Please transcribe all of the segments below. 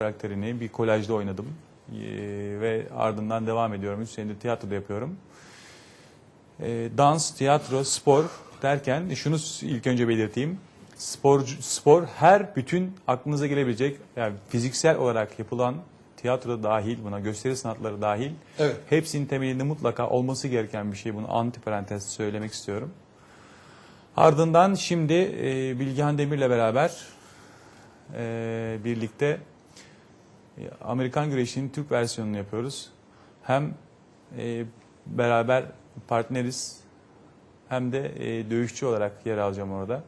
karakterini bir kolajda oynadım. Ee, ve ardından devam ediyorum. 3 senedir tiyatroda yapıyorum. Ee, dans, tiyatro, spor derken şunu ilk önce belirteyim. Spor, spor her bütün aklınıza gelebilecek yani fiziksel olarak yapılan tiyatroda dahil buna gösteri sanatları dahil Evet. hepsinin temelinde mutlaka olması gereken bir şey. Bunu antiparantez söylemek istiyorum. Ardından şimdi e, Bilgehan Demir'le beraber e, birlikte Amerikan güreşinin Türk versiyonunu yapıyoruz. Hem e, beraber partneriz hem de e, dövüşçü olarak yer alacağım orada.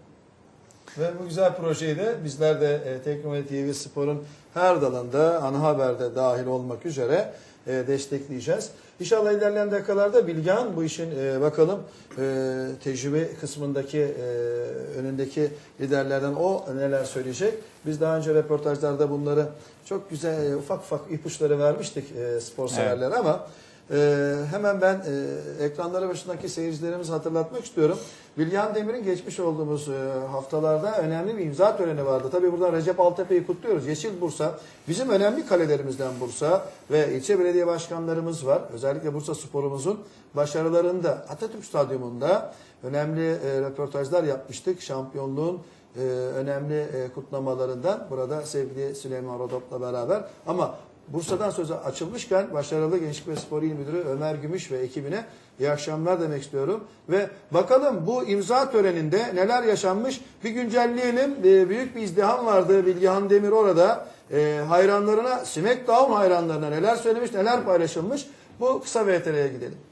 Ve bu güzel projeyi de bizler de e, Teknomedi TV Spor'un her dalında ana haberde dahil olmak üzere e, destekleyeceğiz. İnşallah ilerleyen dakikalarda Bilgehan bu işin e, bakalım e, tecrübe kısmındaki e, önündeki liderlerden o neler söyleyecek. Biz daha önce röportajlarda bunları çok güzel e, ufak ufak ipuçları vermiştik e, spor severlere ama ee, hemen ben e, ekranları başındaki seyircilerimizi hatırlatmak istiyorum. Bilgehan Demir'in geçmiş olduğumuz e, haftalarda önemli bir imza töreni vardı. Tabii buradan Recep Altepe'yi kutluyoruz. Yeşil Bursa bizim önemli kalelerimizden Bursa ve ilçe belediye başkanlarımız var. Özellikle Bursa sporumuzun başarılarında Atatürk Stadyumunda önemli e, röportajlar yapmıştık. Şampiyonluğun e, önemli e, kutlamalarından burada sevgili Süleyman Rodop'la beraber ama Bursa'dan söze açılmışken başarılı Gençlik ve Spor İl Müdürü Ömer Gümüş ve ekibine iyi akşamlar demek istiyorum. Ve bakalım bu imza töreninde neler yaşanmış bir güncelleyelim. Ee, büyük bir izdiham vardı Bilgehan Demir orada. Ee, hayranlarına, Smackdown hayranlarına neler söylemiş, neler paylaşılmış. Bu kısa VTR'ye gidelim.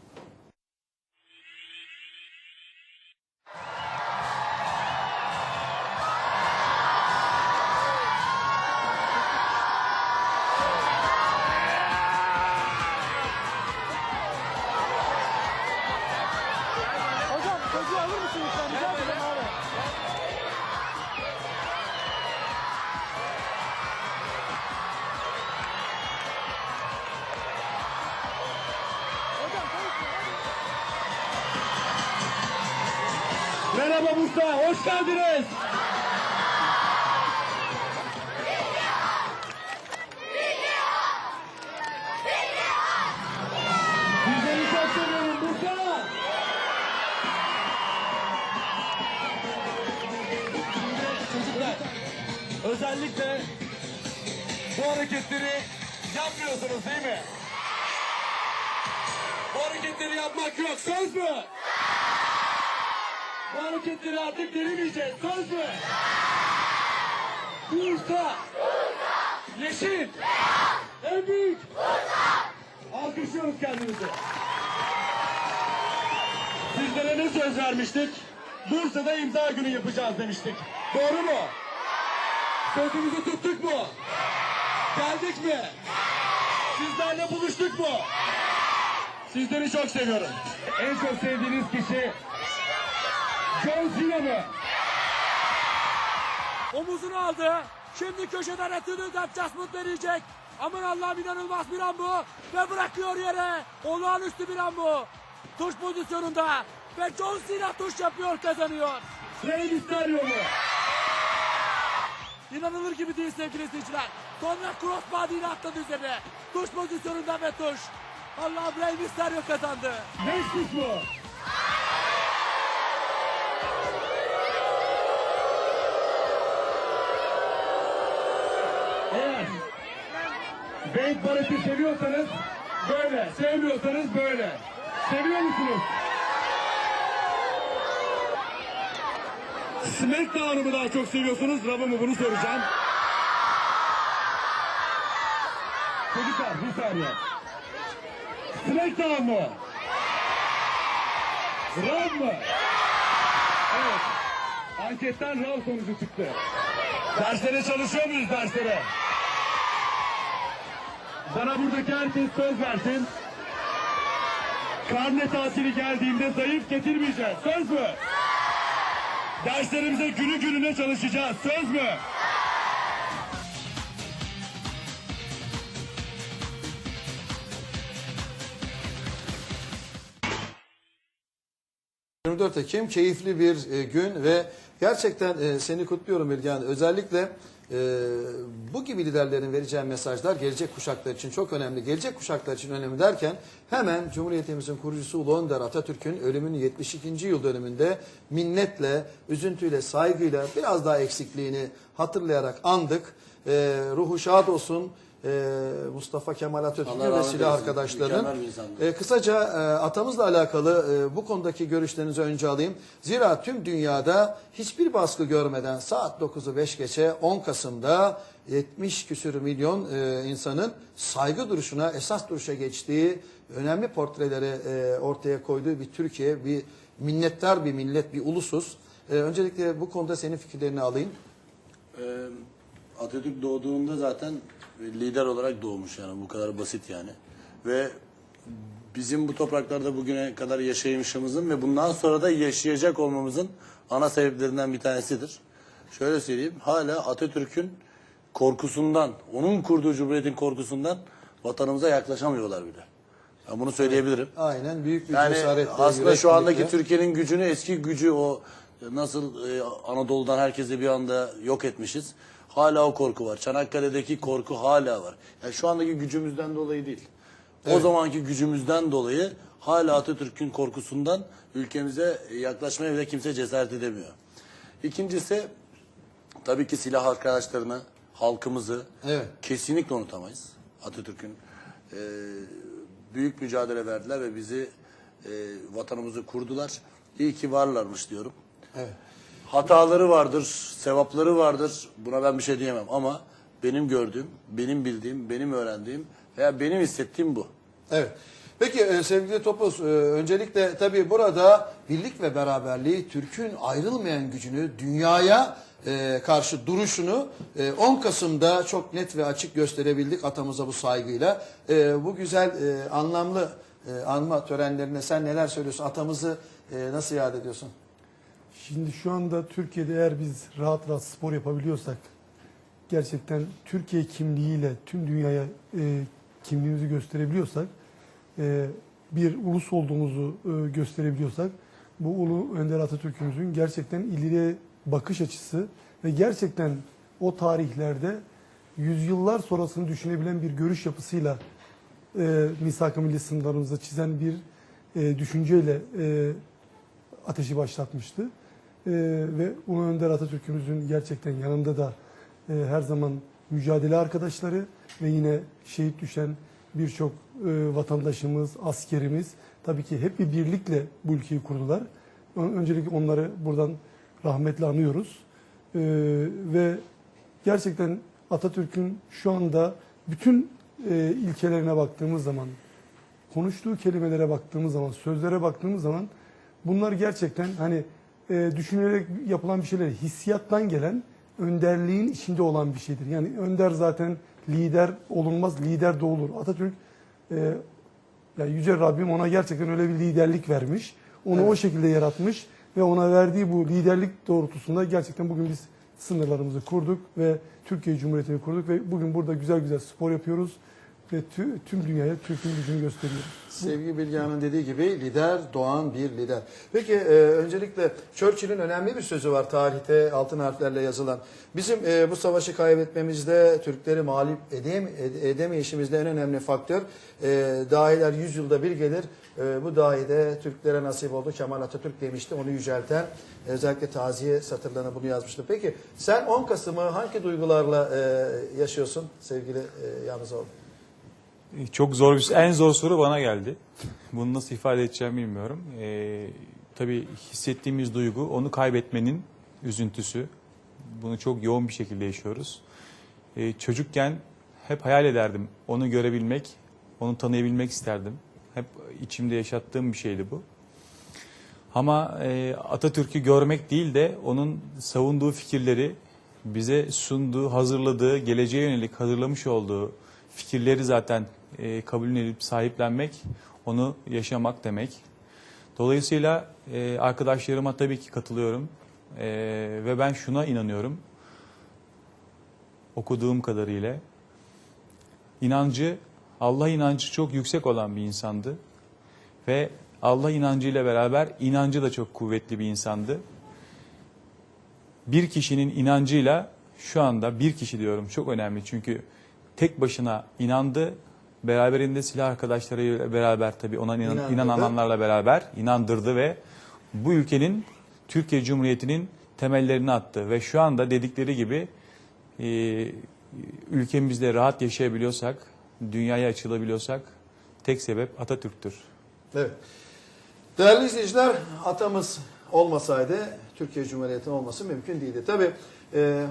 Merhaba Bursa, hoş geldiniz. Özellikle bu hareketleri yapmıyorsunuz değil mi? Bu hareketleri yapmak yok, söz mü? Bu hareketleri artık denemeyeceğiz. Söz mü? Bursa. Yeşil. En büyük. Alkışlıyoruz kendimizi. Sizlere ne söz vermiştik? Bursa'da imza günü yapacağız demiştik. Doğru mu? Sözümüzü tuttuk mu? Geldik mi? Sizlerle buluştuk mu? Sizleri çok seviyorum. En çok sevdiğiniz kişi John Cena mı? Omuzunu aldı. Şimdi köşeden etini adjustment verecek. Aman Allah'ım inanılmaz bir an bu. Ve bırakıyor yere. Olağanüstü bir an bu. Tuş pozisyonunda. Ve John Cena tuş yapıyor kazanıyor. Rey Mysterio mu? İnanılır gibi değil sevgili izleyiciler. Sonra crossbody ile atladı üzerine. Tuş pozisyonunda ve tuş. Allah'ım Rey Mysterio kazandı. Nexus mu? Wade Barrett'i seviyorsanız böyle, sevmiyorsanız böyle. Seviyor musunuz? Smackdown'u mu daha çok seviyorsunuz, Raw'ı mı bunu soracağım. Çocuklar bir saniye. Smackdown mu? Raw mı? Evet. Anketten Raw sonucu çıktı. Derslere çalışıyor muyuz derslere? Bana buradaki herkes söz versin. Karne tatili geldiğinde zayıf getirmeyeceğiz. Söz mü? Derslerimize günü gününe çalışacağız. Söz mü? Hı. 24 Ekim keyifli bir e, gün ve gerçekten e, seni kutluyorum Bilgehan. Özellikle e, bu gibi liderlerin vereceği mesajlar gelecek kuşaklar için çok önemli. Gelecek kuşaklar için önemli derken hemen Cumhuriyetimizin kurucusu Ulu Önder Atatürk'ün ölümünün 72. yıl dönümünde minnetle, üzüntüyle, saygıyla biraz daha eksikliğini hatırlayarak andık. E, ruhu şad olsun. E, Mustafa Kemal Atatürk'ün ve silah insandı. E, kısaca e, atamızla alakalı e, bu konudaki görüşlerinizi önce alayım. Zira tüm dünyada hiçbir baskı görmeden saat 9'u 5 geçe 10 Kasım'da 70 küsür milyon e, insanın saygı duruşuna, esas duruşa geçtiği önemli portreleri e, ortaya koyduğu bir Türkiye, bir minnettar bir millet, bir ulusuz. E, öncelikle bu konuda senin fikirlerini alayım. Ee, Atatürk doğduğunda zaten lider olarak doğmuş yani bu kadar basit yani. Ve bizim bu topraklarda bugüne kadar yaşayışımızın ve bundan sonra da yaşayacak olmamızın ana sebeplerinden bir tanesidir. Şöyle söyleyeyim, hala Atatürk'ün korkusundan, onun kurduğu cumhuriyetin korkusundan vatanımıza yaklaşamıyorlar bile. Ben bunu söyleyebilirim. Aynen büyük bir Yani cesaretle, aslında şu andaki. Türkiye'nin gücünü eski gücü o nasıl e, Anadolu'dan herkesi bir anda yok etmişiz. Hala o korku var. Çanakkale'deki korku hala var. Yani şu andaki gücümüzden dolayı değil. O zamanki gücümüzden dolayı hala Atatürk'ün korkusundan ülkemize yaklaşmaya bile kimse cesaret edemiyor. İkincisi tabii ki silah arkadaşlarını, halkımızı Evet. kesinlikle unutamayız. Atatürk'ün e, büyük mücadele verdiler ve bizi e, vatanımızı kurdular. İyi ki varlarmış diyorum. Evet. Hataları vardır, sevapları vardır. Buna ben bir şey diyemem ama benim gördüğüm, benim bildiğim, benim öğrendiğim veya benim hissettiğim bu. Evet. Peki e, sevgili Topuz, e, öncelikle tabii burada birlik ve beraberliği Türk'ün ayrılmayan gücünü dünyaya e, karşı duruşunu e, 10 Kasım'da çok net ve açık gösterebildik atamıza bu saygıyla. Bu güzel anlamlı anma törenlerine sen neler söylüyorsun? Atamızı nasıl yad ediyorsun? Şimdi şu anda Türkiye'de eğer biz rahat rahat spor yapabiliyorsak, gerçekten Türkiye kimliğiyle tüm dünyaya e, kimliğimizi gösterebiliyorsak, e, bir ulus olduğumuzu e, gösterebiliyorsak, bu Ulu Önder Atatürk'ümüzün gerçekten ileriye bakış açısı ve gerçekten o tarihlerde yüzyıllar sonrasını düşünebilen bir görüş yapısıyla e, misak-ı milli sınırlarımızda çizen bir e, düşünceyle e, ateşi başlatmıştı. Ee, ve Ulu Önder Atatürk'ümüzün gerçekten yanında da e, her zaman mücadele arkadaşları ve yine şehit düşen birçok e, vatandaşımız, askerimiz tabii ki hep bir birlikle bu ülkeyi kurdular. Ön- Öncelikle onları buradan rahmetle anıyoruz. Ee, ve gerçekten Atatürk'ün şu anda bütün e, ilkelerine baktığımız zaman, konuştuğu kelimelere baktığımız zaman, sözlere baktığımız zaman bunlar gerçekten hani e, düşünülerek yapılan bir şeyler, hissiyattan gelen önderliğin içinde olan bir şeydir. Yani önder zaten lider olunmaz, lider de olur. Atatürk e, yani Yüce Rabbim ona gerçekten öyle bir liderlik vermiş. Onu o şekilde yaratmış ve ona verdiği bu liderlik doğrultusunda gerçekten bugün biz sınırlarımızı kurduk ve Türkiye Cumhuriyeti'ni kurduk ve bugün burada güzel güzel spor yapıyoruz ve tü- tüm dünyaya Türk'ün gücünü gösteriyoruz. Sevgi Bilgehan'ın dediği gibi lider doğan bir lider. Peki e, öncelikle Churchill'in önemli bir sözü var tarihte altın harflerle yazılan. Bizim e, bu savaşı kaybetmemizde Türkleri mağlup edem, ed- edemeyişimizde en önemli faktör e, dahiler 100 yılda bir gelir. E, bu dahi de Türklere nasip oldu. Kemal Atatürk demişti. Onu yücelten özellikle taziye satırlarına bunu yazmıştı. Peki sen 10 Kasım'ı hangi duygularla e, yaşıyorsun sevgili e, Yalnızoğlu? Çok zor bir en zor soru bana geldi. Bunu nasıl ifade edeceğimi bilmiyorum. Ee, tabii hissettiğimiz duygu onu kaybetmenin üzüntüsü. Bunu çok yoğun bir şekilde yaşıyoruz. Ee, çocukken hep hayal ederdim onu görebilmek, onu tanıyabilmek isterdim. Hep içimde yaşattığım bir şeydi bu. Ama e, Atatürk'ü görmek değil de onun savunduğu fikirleri bize sunduğu, hazırladığı, geleceğe yönelik hazırlamış olduğu fikirleri zaten e, kabul edip sahiplenmek, onu yaşamak demek. Dolayısıyla e, arkadaşlarıma tabii ki katılıyorum E, ve ben şuna inanıyorum. Okuduğum kadarıyla inancı, Allah inancı çok yüksek olan bir insandı ve Allah inancıyla beraber inancı da çok kuvvetli bir insandı. Bir kişinin inancıyla şu anda bir kişi diyorum çok önemli çünkü tek başına inandı. Beraberinde silah arkadaşlarıyla beraber tabii ona inan, İnandırdı. inananlarla beraber inandırdı ve bu ülkenin Türkiye Cumhuriyeti'nin temellerini attı ve şu anda dedikleri gibi e, ülkemizde rahat yaşayabiliyorsak, dünyaya açılabiliyorsak tek sebep Atatürk'tür. Evet. Değerli izleyiciler, atamız olmasaydı Türkiye Cumhuriyeti olması mümkün değildi. Tabi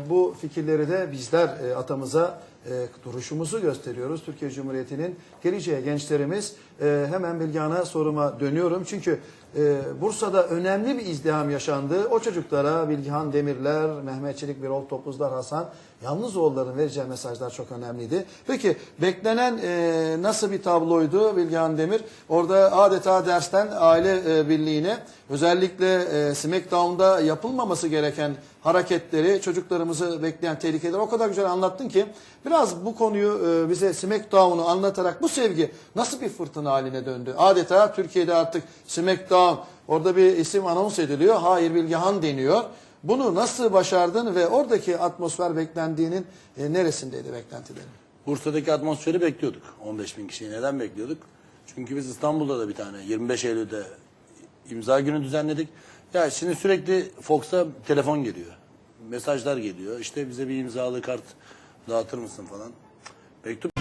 bu fikirleri de bizler e, atamıza e, duruşumuzu gösteriyoruz. Türkiye Cumhuriyeti'nin geleceği gençlerimiz e, hemen Bilgehan'a soruma dönüyorum. Çünkü e, Bursa'da önemli bir izdiham yaşandı. O çocuklara Bilgehan Demirler, Mehmet Çelik, Birol Topuzlar, Hasan Yalnızoğulların vereceği mesajlar çok önemliydi. Peki beklenen e, nasıl bir tabloydu Bilgehan Demir? Orada adeta dersten aile e, birliğine özellikle e, Smackdown'da yapılmaması gereken hareketleri, çocuklarımızı bekleyen tehlikeleri o kadar güzel anlattın ki biraz bu konuyu e, bize Smackdown'u anlatarak bu sevgi nasıl bir fırtına haline döndü? Adeta Türkiye'de artık Smackdown orada bir isim anons ediliyor. Hayır Bilgehan deniyor. Bunu nasıl başardın ve oradaki atmosfer beklendiğinin e, neresindeydi beklentilerin? Bursa'daki atmosferi bekliyorduk. 15 bin kişiyi neden bekliyorduk? Çünkü biz İstanbul'da da bir tane 25 Eylül'de imza günü düzenledik. Ya şimdi sürekli Fox'a telefon geliyor. Mesajlar geliyor. İşte bize bir imzalı kart dağıtır mısın falan. Mektup